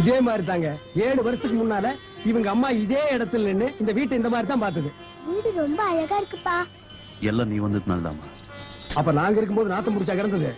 இதே மாதிரி தாங்க ஏழு வருஷத்துக்கு முன்னால இவங்க அம்மா இதே இடத்துல நின்னு இந்த வீட்டை இந்த மாதிரி தான் பார்த்தது. வீடு ரொம்ப அழகா இருக்குப்பா. எல்லாம் நீ வந்ததுனால தாமா அப்ப நாங்க இருக்கும்போது நாத்தம் முடிச்சா கிடந்தது.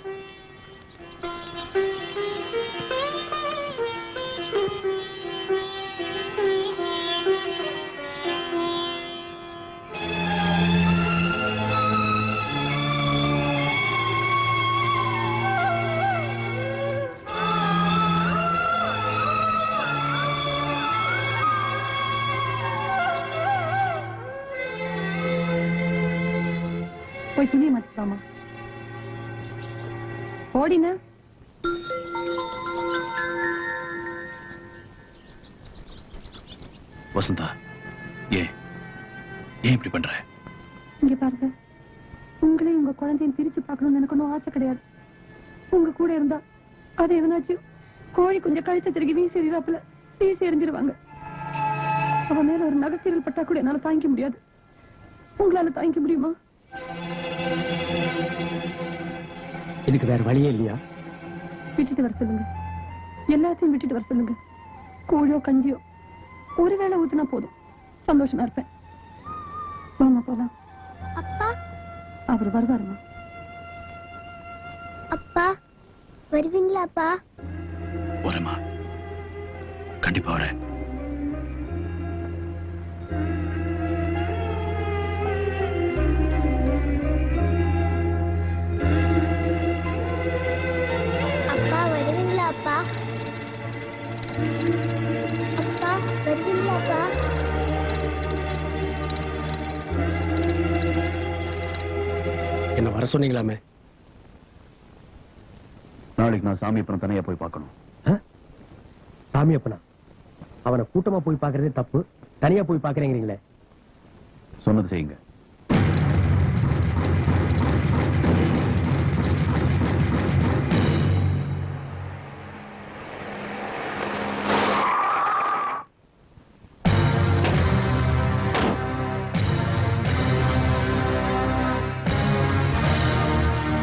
போய் துணியை மாத்திக்கலாமா ஓடின? வசந்தா ஏன்? ஏன் இப்படி பண்ற? இங்க பாருங்க. உங்களையும் உங்க குழந்தையும் பிரிச்சு பார்க்கணும்னு எனக்கு ஒன்றும் ஆசை கிடையாது. உங்க கூட இருந்தா அது எதனாச்சும் கோழி கொஞ்சம் கழிச்ச திருக்கி வீசி எறிறாப்புல வீசி எறிஞ்சிருவாங்க. அவ மேல ஒரு நகைக்கீரல் பட்டா கூட என்னால தாங்கிக்க முடியாது. உங்களால தாங்கிக்க முடியுமா? இதுக்கு வேற வழியே இல்லையா? விட்டுட்டு வர சொல்லுங்க. எல்லாத்தையும் விட்டுட்டு வர சொல்லுங்க. கூழோ கஞ்சியோ ஒரு வேளை ஊத்துனா போதும். சந்தோஷமா இருப்பேன். வாமா போலாம். அப்பா. அவர் வருவாருமா? அப்பா வருவீங்களா அப்பா வரேம்மா. கண்டிப்பா வரேன். என்ன வர சொன்னீங்களாமே? நாளைக்கு நான் சாமி அப்புறம் தனியா போய் பார்க்கணும். சாமி அப்பனா அவனை கூட்டமா போய் பாக்குறதே தப்பு. தனியா போய் பாக்குறீங்களே சொன்னது செய்யுங்க.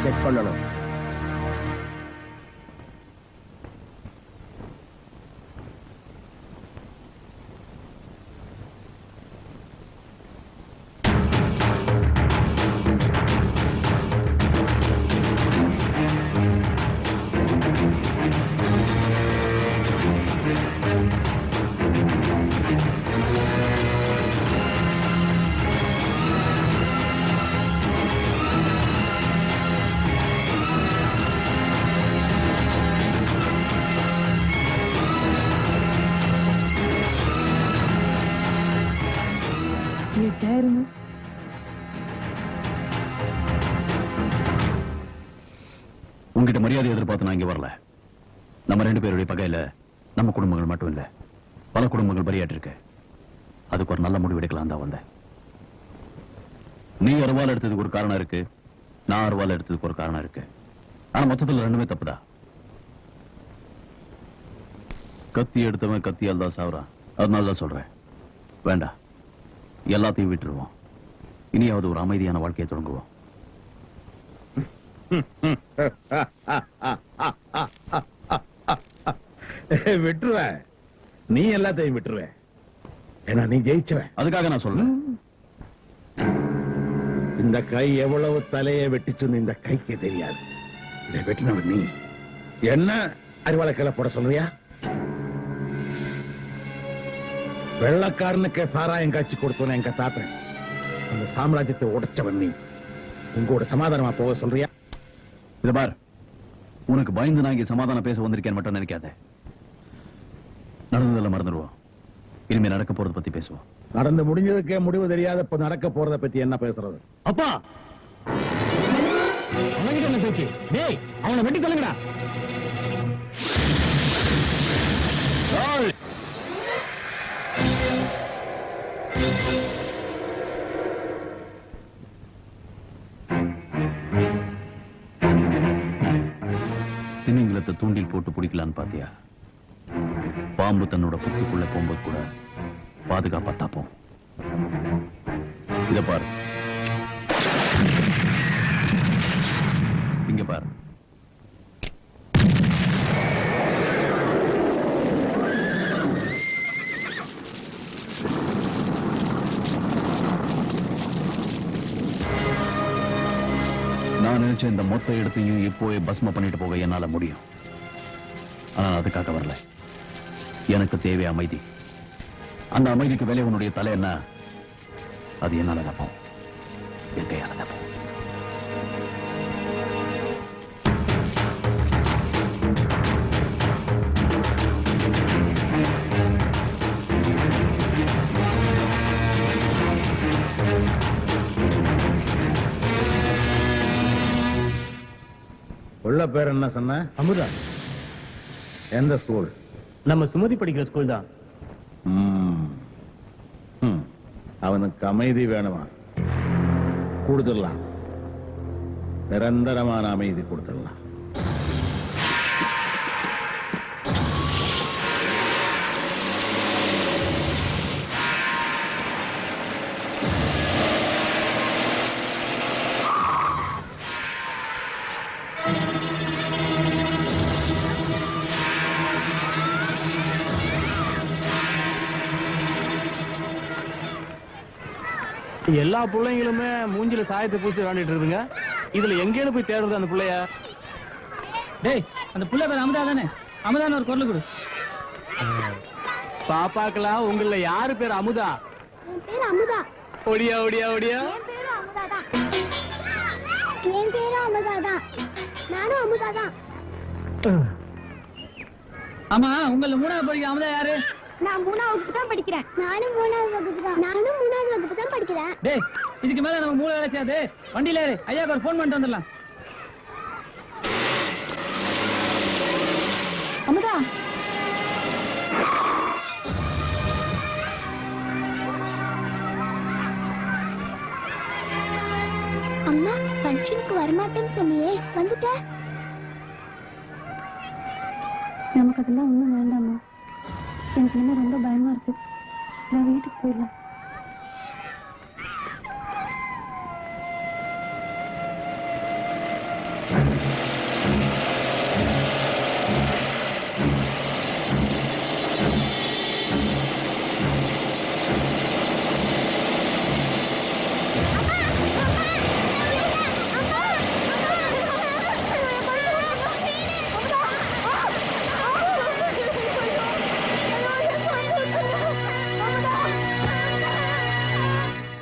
del colorado. உங்ககிட்ட மரியாதை எதிர்பார்த்து நான் இங்க வரல. நம்ம ரெண்டு பேருடைய பகையில நம்ம குடும்பங்கள் மட்டும் இல்ல பல குடும்பங்கள் பலியாட்டு இருக்கு அதுக்கு ஒரு நல்ல முடிவு எடுக்கலாம் தான் வந்தேன். நீ அறுவால் எடுத்ததுக்கு ஒரு காரணம் இருக்கு. நான் அருவாள் எடுத்ததுக்கு ஒரு காரணம் இருக்கு. ஆனா மொத்தத்துல ரெண்டுமே தப்புதா கத்தி எடுத்தவன் கத்தியால் தான் சாவுறான். அதனால தான் சொல்றேன். வேண்டாம். எல்லாத்தையும் விட்டுருவோம். இனியாவது ஒரு அமைதியான வாழ்க்கையை தொடங்குவோம். விட்டுருவேன். நீ எல்லாத்தையும் விட்டுருவேன். ஏன்னா நீ ஜெயிச்சவன். அதுக்காக நான் சொல்றேன். இந்த கை எவ்வளவு தலையை வெட்டிச்சுன்னு இந்த கைக்கு தெரியாது. இதை வெட்டினவன் நீ. என்ன அறிவாளை கீழே போட சொல்றியா? வெள்ளக்காரனுக்கு சாராயம் காய்ச்சி கொடுத்தவன எங்க தாத்தன். அந்த சாம்ராஜ்யத்தை உடைச்சவன் நீ. உங்களோட சமாதானமா போக சொல்றியா? இத பார். உனக்கு பயந்து நான் இங்க சமாதானம் பேச வந்திருக்கேன் மட்டும் நினைக்காத. நடந்ததெல்லாம் மறந்துடுவோம் இனிமே நடக்க போறத பத்தி பேசுவோம். நடந்து முடிஞ்சதுக்கே முடிவு தெரியாத இப்ப நடக்க போறத பத்தி என்ன பேசுறது? அப்பா! அவன்கிட்ட என்ன பேச்சு? டேய் அவனை வெட்டி தள்ளுங்கடா பண்ணிடலான்னு பாத்தியா? பாம்பு தன்னோட புத்துக்குள்ள போகும்போது கூட பாதுகாப்பா தாப்போம். இத பாரு. இங்க பாரு. நான் நினைச்ச இந்த மொத்த இடத்தையும் இப்போவே பஸ்ம பண்ணிட்டு போக என்னால முடியும். ஆனா அதுக்காக வரல. எனக்கு தேவை அமைதி. அந்த அமைதிக்கு விலை உன்னுடைய தலை என்ன? அது என்னால தப்போம் என் கையால தப்போம் உள்ள பேர் என்ன சொன்ன? அமுதா. எந்த ஸ்கூல்? நம்ம சுமதி படிக்கிற ஸ்கூல் தான். அவனுக்கு அமைதி வேணுமா? கொடுத்துடலாம். நிரந்தரமான அமைதி கொடுத்துடலாம். எல்லா பிள்ளைங்களுமே மூஞ்சில சாயத்தை பூசி விளையாண்டுட்டு இருக்குங்க இதுல எங்கேன்னு போய் தேடுறது அந்த பிள்ளைய? டேய் அந்த புள்ள பேர் அமுதா தானே? அமுதான்னு ஒரு குரல் கொடு. பாப்பாக்கலாம் உங்கள யாரு பேர் அமுதா? என் பேர் அமுதா. ஒடியா ஒடியா ஒடியா? என் பேரும் அமுதா தான். நானும் அமுதா தான். ஆமா உங்கள மூணாவது படிக்க அமுதா யாரு? நான் மூணாவது வகுப்பு தான் படிக்கிறேன். நானும் மூணாவது வகுப்பு தான். நானும் மூணாவது வகுப்பு தான் படிக்கிறேன். டேய் இதுக்கு மேல நம்ம மூணு வேலைச்சாது வண்டியில ஏறு. ஐயாக்கு ஒரு ஃபோன் பண்ணிட்டு வந்துடலாம். அமுதா. அம்மா ஃபங்க்ஷனுக்கு வரமாட்டேன்னு சொன்னியே. வந்துட்ட. நமக்கு அதெல்லாம் ஒண்ணும் வேண்டாமா எனக்கு என்ன ரொம்ப பயமா இருக்கு. நான் வீட்டுக்கு போயிடலாம்.